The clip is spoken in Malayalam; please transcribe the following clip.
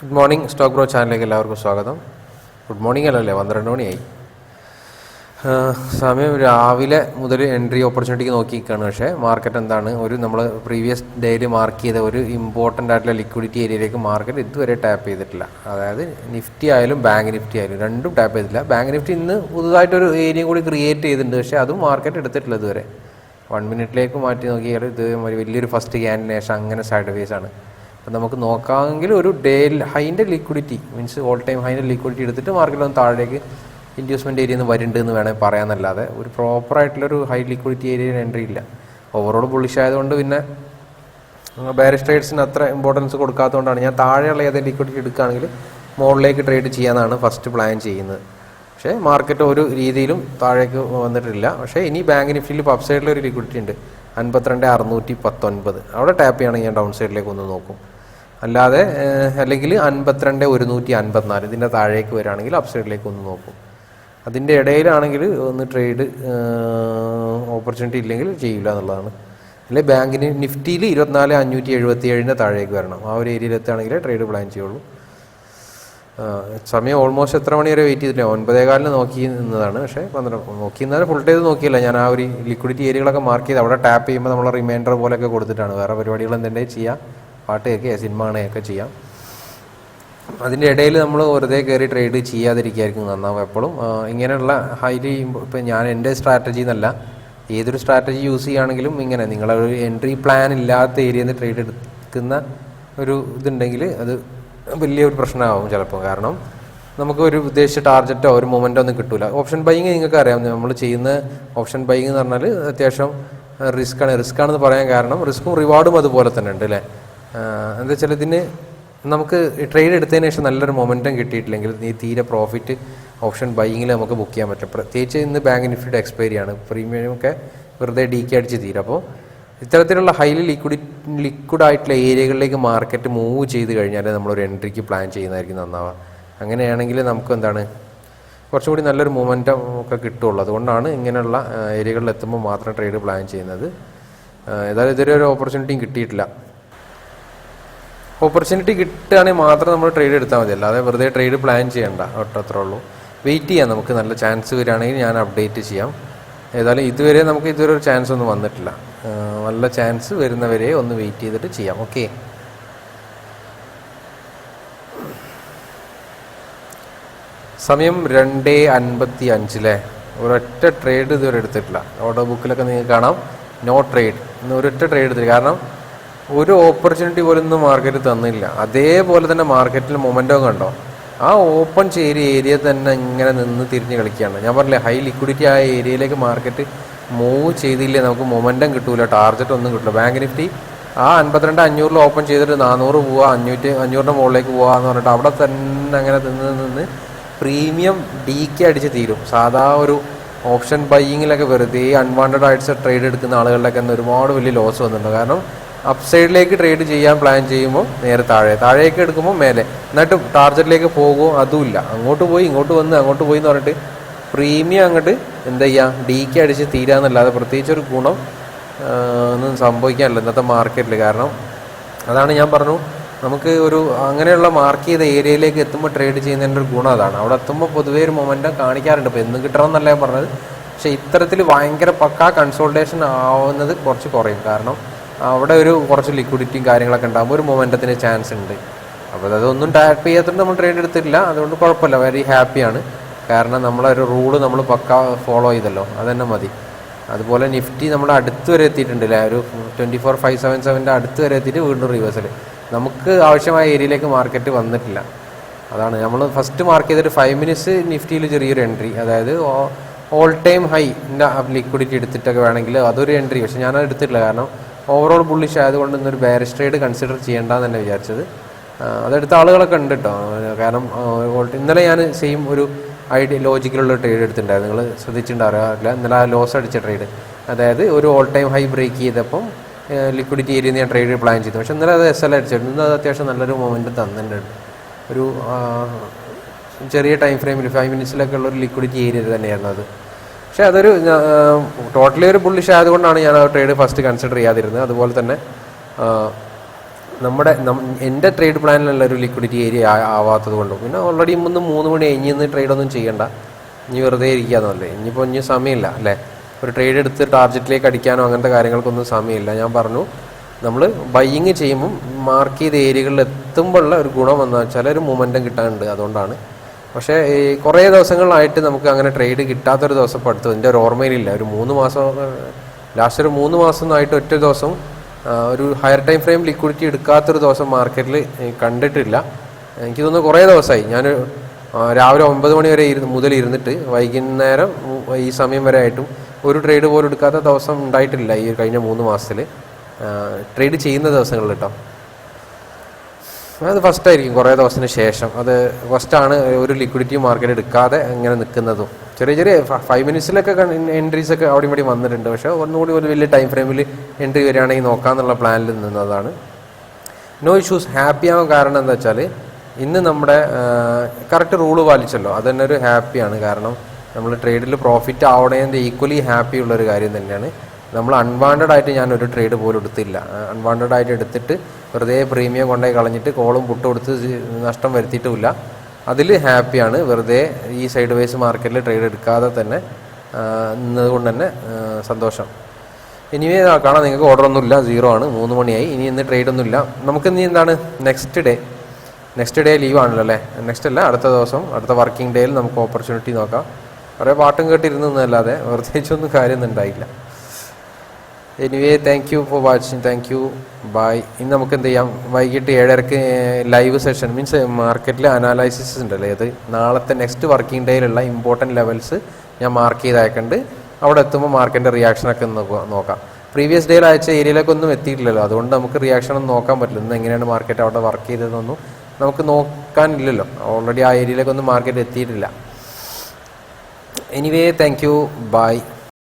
ഗുഡ് മോർണിംഗ് സ്റ്റോക്ക് ബ്രോ ചാനലിലേക്ക് എല്ലാവർക്കും സ്വാഗതം. ഗുഡ് മോർണിംഗ് അല്ലല്ലേ പന്ത്രണ്ട് മണിയായി. സമയം രാവിലെ മുതൽ എൻട്രി ഓപ്പർച്യൂണിറ്റിക്ക് നോക്കിയിരിക്കുകയാണ്. പക്ഷേ മാർക്കറ്റ് എന്താണ്? ഒരു നമ്മൾ പ്രീവിയസ് ഡേയിൽ മാർക്ക് ചെയ്ത ഒരു ഇമ്പോർട്ടന്റ് ആയിട്ടുള്ള ലിക്വിഡിറ്റി ഏരിയയിലേക്ക് മാർക്കറ്റ് ഇതുവരെ ടാപ്പ് ചെയ്തിട്ടില്ല. അതായത് നിഫ്റ്റി ആയാലും ബാങ്ക് നിഫ്റ്റി ആയാലും രണ്ടും ടാപ്പ് ചെയ്തിട്ടില്ല. ബാങ്ക് നിഫ്റ്റി ഇന്ന് പുതുതായിട്ടൊരു ഏരിയ കൂടി ക്രിയേറ്റ് ചെയ്തിട്ടുണ്ട്. പക്ഷേ അതും മാർക്കറ്റ് എടുത്തിട്ടില്ല ഇതുവരെ. വൺ മിനിറ്റിലേക്ക് മാറ്റി നോക്കിയാൽ ഇത് വലിയൊരു ഫസ്റ്റ് ക്യാൻഡിനേഷൻ അങ്ങനെ സൈഡ് ആണ്. അപ്പം നമുക്ക് നോക്കാമെങ്കിൽ ഒരു ഡേ ഹൈന്റെ ലിക്വിഡിറ്റി മീൻസ് ഓൾ ടൈം ഹൈന്റെ ലിക്വിഡിറ്റി എടുത്തിട്ട് മാർക്കറ്റിൽ ഒന്ന് താഴേക്ക് ഇൻഡ്യൂസ്മെന്റ് ഏരിയ നിന്ന് വരുന്നുണ്ട് എന്ന് വേണമെങ്കിൽ പറയാമെന്നല്ലാതെ ഒരു പ്രോപ്പറായിട്ടുള്ളൊരു ഹൈ ലിക്വിഡിറ്റി ഏരിയയിൽ എൻട്രി ഇല്ല. ഓവറോൾ ബുള്ളിഷ് ആയതുകൊണ്ട് പിന്നെ ബാരിസ് ട്രേഡ്സിന് അത്ര ഇമ്പോർട്ടൻസ് കൊടുക്കാത്തതുകൊണ്ടാണ്. ഞാൻ താഴെയുള്ള ഏതെങ്കിലും ലിക്വിഡിറ്റി എടുക്കുകയാണെങ്കിൽ മുകളിലേക്ക് ട്രേഡ് ചെയ്യാനാണ് ഫസ്റ്റ് പ്ലാൻ ചെയ്യുന്നത്. പക്ഷേ മാർക്കറ്റ് ഒരു രീതിയിലും താഴേക്ക് വന്നിട്ടില്ല. പക്ഷേ ഇനി ബാങ്ക് നിഫ്റ്റിയിൽ അപ്പ് ലിക്വിഡിറ്റി ഉണ്ട്. അൻപത്തിരണ്ട് അറുന്നൂറ്റി പത്തൊൻപത്. അവിടെ ടാപ്പ് ചെയ്യണമെങ്കിൽ ഞാൻ ഡൗൺ സൈഡിലേക്ക് ഒന്ന് നോക്കും. അല്ലാതെ അല്ലെങ്കിൽ അൻപത്തിരണ്ട് ഒരുന്നൂറ്റി അൻപത്തിനാല് ഇതിന്റെ താഴേക്ക് വരികയാണെങ്കിൽ അപ്സൈഡിലേക്ക് ഒന്ന് നോക്കും. അതിന്റെ ഇടയിലാണെങ്കിൽ ഒന്ന് ട്രേഡ് ഓപ്പർച്യൂണിറ്റി ഇല്ലെങ്കിൽ ചെയ്യില്ല എന്നുള്ളതാണ്. അല്ലെങ്കിൽ ബാങ്കിന് നിഫ്റ്റിയിൽ ഇരുപത്തിനാല് അഞ്ഞൂറ്റി എഴുപത്തി ഏഴിന്റെ താഴേക്ക് വരണം. ആ ഒരു ഏരിയയിൽ എത്തുകയാണെങ്കിൽ ട്രേഡ് പ്ലാൻ ചെയ്യുള്ളൂ. സമയം ഓൾമോസ്റ്റ് എത്ര മണി വരെ വെയിറ്റ് ചെയ്തിട്ടില്ല. ഒൻപതേകാലിന് നോക്കി നിന്നതാണ്. പക്ഷേ പന്ത്രണ്ട് നോക്കി നിന്നാൽ ഫുൾ ടൈം നോക്കിയില്ല. ഞാൻ ആ ഒരു ലിക്വിഡിറ്റി ഏരിയകളൊക്കെ മാർക്ക് ചെയ്ത് അവിടെ ടാപ്പ് ചെയ്യുമ്പോൾ നമ്മൾ റിമൈൻഡർ പോലെയൊക്കെ കൊടുത്തിട്ടാണ്. വേറെ പരിപാടികൾ എന്തെങ്കിലും ചെയ്യാം. പാട്ട് കേൾക്കുക സിനിമ കാണുകയൊക്കെ ചെയ്യാം. അതിന്റെ ഇടയിൽ നമ്മൾ വെറുതെ കയറി ട്രേഡ് ചെയ്യാതിരിക്കുകയായിരിക്കും നന്നാവും എപ്പോഴും. ഇങ്ങനെയുള്ള ഹൈലി ഇപ്പം ഞാൻ എന്റെ സ്ട്രാറ്റജി എന്നല്ല. ഏതൊരു സ്ട്രാറ്റജി യൂസ് ചെയ്യുകയാണെങ്കിലും ഇങ്ങനെ. നിങ്ങളൊരു എൻട്രി പ്ലാൻ ഇല്ലാത്ത ഏരിയയിൽ നിന്ന് ട്രേഡ് എടുക്കുന്ന ഒരു ഇതുണ്ടെങ്കിൽ അത് വലിയൊരു പ്രശ്നമാകും ചിലപ്പോൾ. കാരണം നമുക്ക് ഒരു ഉദ്ദേശിച്ച ടാർഗറ്റോ ഒരു മൊമെന്റോ ഒന്നും കിട്ടില്ല ഓപ്ഷൻ ബൈങ് നിങ്ങൾക്ക് അറിയാം. നമ്മൾ ചെയ്യുന്ന ഓപ്ഷൻ ബൈങ് എന്ന് പറഞ്ഞാൽ അത്യാവശ്യം റിസ്ക്കാണ് റിസ്ക്കാണെന്ന് റിസ്ക് പറയാൻ കാരണം റിസ്ക്കും റിവാർഡും അതുപോലെ തന്നെ ഉണ്ട് അല്ലേ? എന്താ വെച്ചാൽ ഇതിന് നമുക്ക് ട്രേഡ് എടുത്തതിന് ശേഷം നല്ലൊരു മൊമെന്റം കിട്ടിയിട്ടില്ലെങ്കിൽ ഈ തീരെ പ്രോഫിറ്റ് ഓപ്ഷൻ ബൈങ്ങിൽ നമുക്ക് ബുക്ക് ചെയ്യാൻ പറ്റും. പ്രത്യേകിച്ച് ഇന്ന് ബാങ്ക് നിഫ്റ്റിയുടെ എക്സ്പയറി ആണ്. പ്രീമിയം ഒക്കെ വെറുതെ ഡി കെ അടിച്ച് തീരും. അപ്പോൾ ഇത്തരത്തിലുള്ള ഹൈലി ലിക്വിഡി ലിക്വിഡ് ആയിട്ടുള്ള ഏരിയകളിലേക്ക് മാർക്കറ്റ് മൂവ് ചെയ്ത് കഴിഞ്ഞാൽ നമ്മളൊരു എൻട്രിക്ക് പ്ലാൻ ചെയ്യുന്നതായിരിക്കും നന്നാവുക. അങ്ങനെയാണെങ്കിൽ നമുക്ക് എന്താണ് കുറച്ചുകൂടി നല്ലൊരു മൊമെന്റം ഒക്കെ കിട്ടുള്ളൂ. അതുകൊണ്ടാണ് ഇങ്ങനെയുള്ള ഏരിയകളിൽ എത്തുമ്പോൾ മാത്രം ട്രേഡ് പ്ലാൻ ചെയ്യുന്നത്. ഏതായാലും ഇതുവരെ ഒരു ഓപ്പർച്യൂണിറ്റിയും കിട്ടിയിട്ടില്ല. ഓപ്പർച്യൂണിറ്റി കിട്ടുകയാണെങ്കിൽ മാത്രം നമ്മൾ ട്രേഡ് എടുത്താൽ മതി. അല്ലാതെ വെറുതെ ട്രേഡ് പ്ലാൻ ചെയ്യണ്ട. ഒട്ടത്രേ ഉള്ളൂ. വെയിറ്റ് ചെയ്യാം. നമുക്ക് നല്ല ചാൻസ് വരികയാണെങ്കിൽ ഞാൻ അപ്ഡേറ്റ് ചെയ്യാം. ഏതായാലും ഇതുവരെ നമുക്ക് ഇതുവരെ ഒരു ചാൻസ് ഒന്നും വന്നിട്ടില്ല. നല്ല ചാൻസ് വരുന്നവരെ ഒന്ന് വെയിറ്റ് ചെയ്തിട്ട് ചെയ്യാം. ഓക്കെ സമയം രണ്ട് അൻപത്തി അഞ്ചിലെ. ഒരൊറ്റ ട്രേഡ് ഇതുവരെ എടുത്തിട്ടില്ല. ഓർഡർ ബുക്കിലൊക്കെ നിങ്ങൾക്ക് കാണാം. നോ ട്രേഡ് ഇന്ന് ഒരൊറ്റ ട്രേഡ് എടുത്തില്ല. കാരണം ഒരു ഓപ്പർച്യൂണിറ്റി പോലും ഇന്ന് മാർക്കറ്റ് തന്നില്ല. അതേപോലെ തന്നെ മാർക്കറ്റിൽ മൊമെന്റോ കണ്ടോ? ആ ഓപ്പൺ ചെയ്ത ഏരിയ തന്നെ ഇങ്ങനെ നിന്ന് തിരിഞ്ഞ് കളിക്കുകയാണ്. ഞാൻ പറഞ്ഞില്ലേ ഹൈ ലിക്വിഡിറ്റി ആയ ഏരിയയിലേക്ക് മാർക്കറ്റ് മൂവ് ചെയ്തില്ലേ നമുക്ക് മൊമെന്റം കിട്ടൂല ടാർഗറ്റ് ഒന്നും കിട്ടില്ല ബാങ്ക് നിഫ്റ്റി ആ അൻപത്തിരണ്ട് അഞ്ഞൂറിൽ ഓപ്പൺ ചെയ്തിട്ട് നാനൂറ് പോവുക അഞ്ഞൂറ്റി അഞ്ഞൂറിന്റെ മുകളിലേക്ക് പോവുക എന്ന് പറഞ്ഞിട്ട് അവിടെ തന്നെ അങ്ങനെ നിന്ന് നിന്ന് പ്രീമിയം ഡി കെ അടിച്ച് തീരും. സാധാ ഒരു ഓപ്ഷൻ ബൈയിങ്ങിലൊക്കെ വെറുതെ അൺവാണ്ടഡ് ആയിട്ട് ട്രേഡ് എടുക്കുന്ന ആളുകളിലൊക്കെ ഒരുപാട് വലിയ ലോസ് വന്നിട്ടുണ്ട്. കാരണം അപ്സൈഡിലേക്ക് ട്രേഡ് ചെയ്യാൻ പ്ലാൻ ചെയ്യുമ്പോൾ നേരെ താഴെ. താഴേക്ക് എടുക്കുമ്പോൾ മേലെ. എന്നിട്ട് ടാർജറ്റിലേക്ക് പോകുമോ അതുമില്ല. അങ്ങോട്ട് പോയി ഇങ്ങോട്ട് വന്ന് അങ്ങോട്ട് പോയി എന്ന് പറഞ്ഞിട്ട് പ്രീമിയം അങ്ങോട്ട് എന്താ ചെയ്യുക ഡി കെ അടിച്ച് തീരാന്നല്ലാതെ പ്രത്യേകിച്ച് ഒരു ഗുണം ഒന്നും സംഭവിക്കാനില്ല ഇന്നത്തെ മാർക്കറ്റിൽ കാരണം അതാണ് ഞാൻ പറഞ്ഞു. നമുക്ക് ഒരു അങ്ങനെയുള്ള മാർക്ക് ചെയ്ത ഏരിയയിലേക്ക് എത്തുമ്പോൾ ട്രേഡ് ചെയ്യുന്നതിന്റെ ഒരു ഗുണം അതാണ്. അവിടെ എത്തുമ്പോൾ പൊതുവേ ഒരു മൊമെന്റം കാണിക്കാറുണ്ട്. ഇപ്പോൾ എന്നും കിട്ടണം എന്നല്ല ഞാൻ പറഞ്ഞത്. പക്ഷേ ഇത്തരത്തിൽ ഭയങ്കര പക്കാ കൺസോൾട്ടേഷൻ ആവുന്നത് കുറച്ച് കുറയും. കാരണം അവിടെ ഒരു കുറച്ച് ലിക്വിഡിറ്റിയും കാര്യങ്ങളൊക്കെ ഉണ്ടാകുമ്പോൾ ഒരു മൊമെന്റത്തിന് ചാൻസ് ഉണ്ട്. അപ്പോൾ അതൊന്നും ടാപ്പ് ചെയ്യാത്തതുകൊണ്ട് നമ്മൾ ട്രേഡ് എടുത്തിട്ടില്ല. അതുകൊണ്ട് കുഴപ്പമില്ല. വെരി ഹാപ്പിയാണ് കാരണം നമ്മളൊരു റൂൾ നമ്മൾ പക്ക ഫോളോ ചെയ്തല്ലോ. അതന്നെ മതി. അതുപോലെ നിഫ്റ്റി നമ്മുടെ അടുത്ത് വരെ എത്തിയിട്ടുണ്ട് അല്ലേ? ഒരു ട്വന്റി ഫോർ ഫൈവ് സെവൻ സെവന്റെ അടുത്ത് വരെ എത്തിയിട്ട് വീണ്ടും റിവേഴ്സൽ നമുക്ക് ആവശ്യമായ ഏരിയയിലേക്ക് മാർക്കറ്റ് വന്നിട്ടില്ല. അതാണ്. നമ്മൾ ഫസ്റ്റ് മാർക്ക് ചെയ്തിട്ട് ഫൈവ് മിനിറ്റ്സ് നിഫ്റ്റിയിൽ ചെറിയൊരു എൻട്രി അതായത് ഓൾ ടൈം ഹൈ ലിക്വിഡിറ്റി എടുത്തിട്ടൊക്കെ വേണമെങ്കിൽ അതൊരു എൻട്രി പക്ഷെ ഞാനത് എടുത്തിട്ടില്ല. കാരണം ഓവറോൾ ബുള്ളിഷ് ആയതുകൊണ്ട് ഇന്നൊരു ബാരിസ് ട്രേഡ് കൺസിഡർ ചെയ്യേണ്ടെന്ന് തന്നെ വിചാരിച്ചത്. അതെടുത്ത ആളുകളൊക്കെ ഉണ്ട് കേട്ടോ കാരണം ഇന്നലെ ഞാൻ സെയിം ഒരു ഐഡിയ ലോജിക്കലുള്ള ട്രേഡ് എടുത്തിട്ടുണ്ടായിരുന്നു. നിങ്ങൾ ശ്രദ്ധിച്ചിട്ടുണ്ടാവില്ല ഇന്നലെ ആ ലോസ് അടിച്ച ട്രേഡ് അതായത് ഒരു ഓൾ ടൈം ഹൈ ബ്രേക്ക് ചെയ്തപ്പം ലിക്വിഡിറ്റി ഏരിയയിൽ ഞാൻ ട്രേഡ് പ്ലാൻ ചെയ്തു. പക്ഷെ ഇന്നലെ അത് എസ് എൽ അടിച്ചിരുന്നു. ഇന്ന് അത് അത്യാവശ്യം നല്ലൊരു മൊമെന്റ് തന്നിട്ടുണ്ട്. ഒരു ചെറിയ ടൈം ഫ്രെയിമിൽ ഫൈവ് മിനിറ്റ്സിലൊക്കെ ഉള്ള ഒരു ലിക്വിഡിറ്റി ഏരിയ തന്നെയായിരുന്നു അത്. പക്ഷേ അതൊരു ടോട്ടലി ഒരു ബുള്ളിഷ് ആയതുകൊണ്ടാണ് ഞാൻ ആ ട്രേഡ് ഫസ്റ്റ് കൺസിഡർ ചെയ്യാതിരുന്നത്. അതുപോലെ തന്നെ നമ്മുടെ എന്റെ ട്രേഡ് പ്ലാനിലുള്ള ഒരു ലിക്വിഡിറ്റി ഏരിയ ആവാത്തത് കൊണ്ടും. പിന്നെ ഓൾറെഡി ഇന്ന് മൂന്ന് മണി കഴിഞ്ഞ് ഇന്ന് ട്രേഡ് ഒന്നും ചെയ്യണ്ട. ഇനി വെറുതെ ഇരിക്കാന്നല്ലേ ഇനിയിപ്പോൾ ഇനി സമയമില്ല അല്ലേ? ഒരു ട്രേഡ് എടുത്ത് ടാർജറ്റിലേക്ക് അടിക്കാനോ അങ്ങനത്തെ കാര്യങ്ങൾക്കൊന്നും സമയമില്ല. ഞാൻ പറഞ്ഞു നമ്മൾ ബൈയിങ് ചെയ്യുമ്പം മാർക്ക് ചെയ്ത ഏരിയകളിൽ എത്തുമ്പോഴുള്ള ഒരു ഗുണം എന്ന് വെച്ചാൽ ഒരു മൊമെന്റം കിട്ടാനുണ്ട്. അതുകൊണ്ടാണ് പക്ഷേ ഈ കുറേ ദിവസങ്ങളായിട്ട് നമുക്ക് അങ്ങനെ ട്രേഡ് കിട്ടാത്തൊരു ദിവസം ഇപ്പോൾ അടുത്ത് എന്റെ ഒരു ഓർമ്മയിലില്ല. ഒരു മൂന്ന് മാസം ലാസ്റ്റ് ഒരു മൂന്ന് മാസം ആയിട്ട് ഒറ്റ ദിവസം ഒരു ഹയർ ടൈം ഫ്രെയിം ലിക്വിഡിറ്റി എടുക്കാത്തൊരു ദിവസം മാർക്കറ്റിൽ കണ്ടിട്ടില്ല. എനിക്ക് തോന്നുന്നു കുറേ ദിവസമായി. ഞാൻ രാവിലെ ഒമ്പത് മണി വരെ ഇരുന്ന് മുതൽ ഇരുന്നിട്ട് വൈകുന്നേരം ഈ സമയം വരെ ആയിട്ടും ഒരു ട്രേഡ് പോലും എടുക്കാത്ത ദിവസം ഉണ്ടായിട്ടില്ല ഈ കഴിഞ്ഞ മൂന്ന് മാസത്തിൽ ട്രേഡ് ചെയ്യുന്ന ദിവസങ്ങളിൽ കേട്ടോ അത് ഫസ്റ്റ് ആയിരിക്കും. കുറേ ദിവസത്തിന് ശേഷം. അത് ഫസ്റ്റാണ് ഒരു ലിക്വിഡിറ്റി മാർക്കറ്റ് എടുക്കാതെ ഇങ്ങനെ നിൽക്കുന്നതും. ചെറിയ ചെറിയ ഫൈവ് മിനിറ്റ്സിലൊക്കെ എൻട്രീസ് ഒക്കെ അവിടെ ഇവിടെ വന്നിട്ടുണ്ട്. പക്ഷേ ഒന്നുകൂടി ഒരു വലിയ ടൈം ഫ്രെയിമിൽ എൻട്രി വരികയാണെങ്കിൽ നോക്കാമെന്നുള്ള പ്ലാനിൽ നിന്നതാണ്. നോ ഇഷ്യൂസ് ഹാപ്പി ആവാൻ കാരണം എന്താ വെച്ചാൽ ഇന്ന് നമ്മുടെ കറക്റ്റ് റൂൾ പാലിച്ചല്ലോ. അത് തന്നെ ഒരു ഹാപ്പിയാണ് കാരണം നമ്മൾ ട്രേഡിൽ പ്രോഫിറ്റ് ആവണേന്റെ ഈക്വലി ഹാപ്പി ഉള്ളൊരു കാര്യം തന്നെയാണ്. നമ്മൾ അൺവാണ്ടഡ് ആയിട്ട് ഞാൻ ഒരു ട്രേഡ് പോലും എടുത്തില്ല. അൺവാണ്ടഡ് ആയിട്ട് എടുത്തിട്ട് വെറുതെ പ്രീമിയം കൊണ്ടുപോയി കളഞ്ഞിട്ട് കോളും പുട്ട് കൊടുത്ത് നഷ്ടം വരുത്തിയിട്ടുമില്ല. അതിൽ ഹാപ്പിയാണ് വെറുതെ ഈ സൈഡ് വൈസ് മാർക്കറ്റിൽ ട്രേഡ് എടുക്കാതെ തന്നെ നിന്നതുകൊണ്ട് തന്നെ സന്തോഷം. ഇനിവേ കാണാം. നിങ്ങൾക്ക് ഓർഡർ ഒന്നുമില്ല. സീറോ ആണ്. മൂന്ന് മണിയായി. ഇനി ഇന്ന് ട്രേഡ് ഒന്നുമില്ല. നമുക്ക് ഇനി എന്താണ്? Next day next day leave ആണല്ലോ അല്ലേ? നെക്സ്റ്റ് അല്ല. അടുത്ത ദിവസം അടുത്ത വർക്കിംഗ് ഡേയിൽ നമുക്ക് ഓപ്പർച്യൂണിറ്റി നോക്കാം. കുറേ പാട്ടും കേട്ടിരുന്നല്ലാതെ പ്രത്യേകിച്ചൊന്നും കാര്യമൊന്നും ഉണ്ടായില്ല. Anyway thank you for watching thank you bye ഇന്ന് നമുക്ക് എന്ത് ചെയ്യാം? വൈകിട്ട് ഏഴരക്ക് ലൈവ് സെഷൻ മീൻസ് മാർക്കറ്റിൽ അനാലൈസിസ് ഉണ്ടല്ലേ അത്? നാളത്തെ നെക്സ്റ്റ് വർക്കിംഗ് ഡേയിലുള്ള ഇമ്പോർട്ടന്റ് ലെവൽസ് ഞാൻ മാർക്ക് ചെയ്ത് അവിടെ എത്തുമ്പോൾ മാർക്കറ്റിന്റെ റിയാക്ഷനൊക്കെ ഒന്ന് നോക്കാം. പ്രീവിയസ് ഡേയിൽ അയച്ച ഏരിയയിലേക്കൊന്നും എത്തിയിട്ടില്ലല്ലോ. അതുകൊണ്ട് നമുക്ക് റിയാക്ഷൻ ഒന്നും നോക്കാൻ പറ്റില്ല. ഇന്ന് എങ്ങനെയാണ് മാർക്കറ്റ് അവിടെ വർക്ക് ചെയ്തതെന്നൊന്നും നമുക്ക് നോക്കാനില്ലല്ലോ ഓൾറെഡി ആ ഏരിയയിലേക്കൊന്നും മാർക്കറ്റ് എത്തിയിട്ടില്ല. Anyway thank you bye